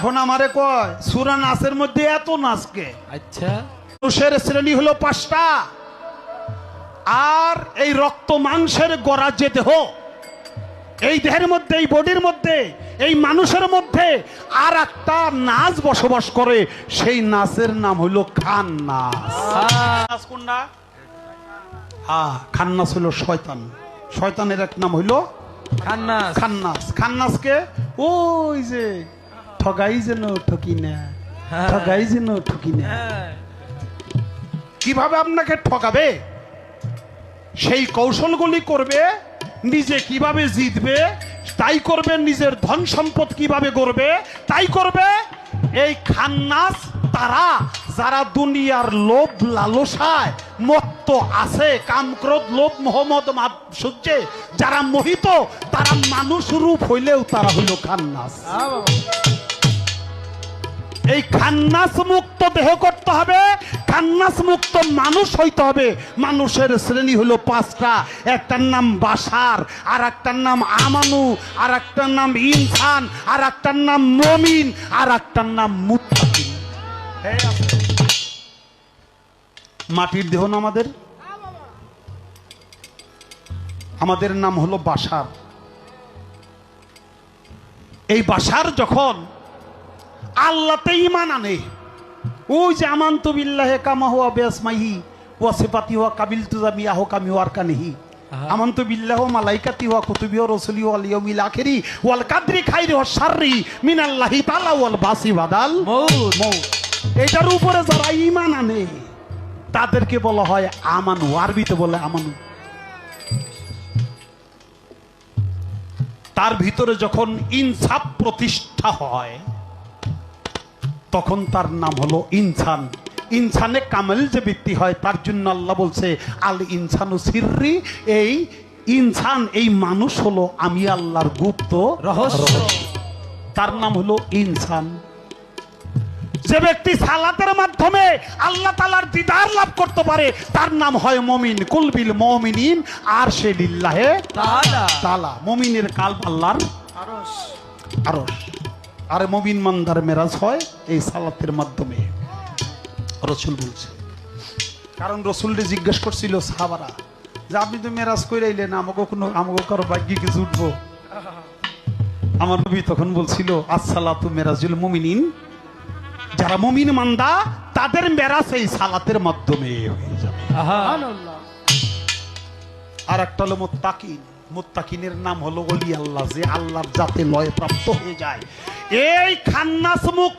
এখন আমারে কয় সুরা নাচের মধ্যে এত নাচকে আচ্ছা। মানুষের শ্রেণি হলো পাঁচটা। আর এই রক্ত মাংসের গড়া যে দেহ এই দেহের মধ্যে এই বডির মধ্যে এই মানুষের মধ্যে আর একটা নাচ বসবাস করে সেই নাচের নাম হলো খান নাচ নাচ কোনটা? হ্যাঁ খান্নাস হলো শয়তান। শয়তানের এক নাম হইল খান্নাস খান্নাস খান্নাসকে ওই যে ঠগাই যেন ঠকি না ঠগাই যেন ঠকি না হ্যাঁ। কীভাবে আপনাকে ঠকাবে সেই কৌশলগুলি করবে নিজে কীভাবে জিতবে তাই করবে নিজের ধন সম্পদ কীভাবে করবে তাই করবে এই খান্নাস তারা যারা দুনিয়ার লোভ লালসায় মত্ত আছে কামক্রোধ লোভ মোহাম্মদ সূর্যে যারা মোহিত তারা মানুষ রূপ হইলেও তারা হইল খান্নাস। এই খান্নাস মুক্ত দেহ করতে হবে, খান্নাস মুক্ত মানুষ হইতে হবে। মানুষের শ্রেণি হলো পাঁচটা, একটার নাম বাসার আর একটার নাম আমানু আর একটার নাম ইনসান আর একটার নাম মমিন আর একটার নাম আছে। মাটির দেহ না আমাদের? আমাদের নাম হলো বাসার। এই বাসার যখন আল্লাহতে ইমান আনে। ওই যে আমান্ত বিল্লাহে কামা হুয়া বেসমাহি ওয়া সিফাতি হুয়া কাবিল তুজামি আহ কামি ওয়ার কানিহি। আমান্ত বিল্লাহ মালাইকাতি হুয়া কুতুবি ও রসুলি ওয়াল ইয়াউমিল আখিরি ওয়াল কাদরি খাইরি ওয়া শাররি মিনাল্লাহি তাআলা ওয়াল বাসি বাদাল এটার উপরে যারা ইমান আনে তাদেরকে বলা হয় আমানু। আরবিতে বলে আমানু। তার ভিতরে যখন ইনসাফ প্রতিষ্ঠা হয় তখন তার নাম হলো ইনসান। ইনসানে কামেল যে ব্যক্তি হয় তার জন্য আল্লাহ বলছে আল ইনসানু সিররি এই ইনসান এই মানুষ হলো আমি আল্লাহর গুপ্ত রহস্য। তার নাম হলো ইনসান। যে ব্যক্তি সালাতের মাধ্যমে আল্লাহ তালার দিদার লাভ করতে পারে তার নাম হয় মমিন। কুলবিল মমিনিন আর সে লিল্লাহে তালা মমিনের কাল আল্লাহর আরস আরস আর মমিন মান্দার মেরাজ হয় এই সালাতের মাধ্যমে। রসুল বলছে কারণ রসুলরে জিজ্ঞেস করছিল সাহাবারা যে আপনি তো মেরাজ করে আইলেন আমাকে কোনো আমাকে কারও ভাগ্যে কিছু উঠবো? আমার নবী তখন বলছিল আসসালাতু মেরাজুল মুমিনিন। যারা মুমিন মান্দা তাদের মেরাজ এই সালাতের মাধ্যমে হয়ে যাবে। আর একটা হলো মোত্তাকিন। মোত্তাকিনের নাম হলো অলি আল্লাহ যে আল্লাহর জাতে লয় প্রাপ্ত হয়ে যায়। এই খান্নাস মুখ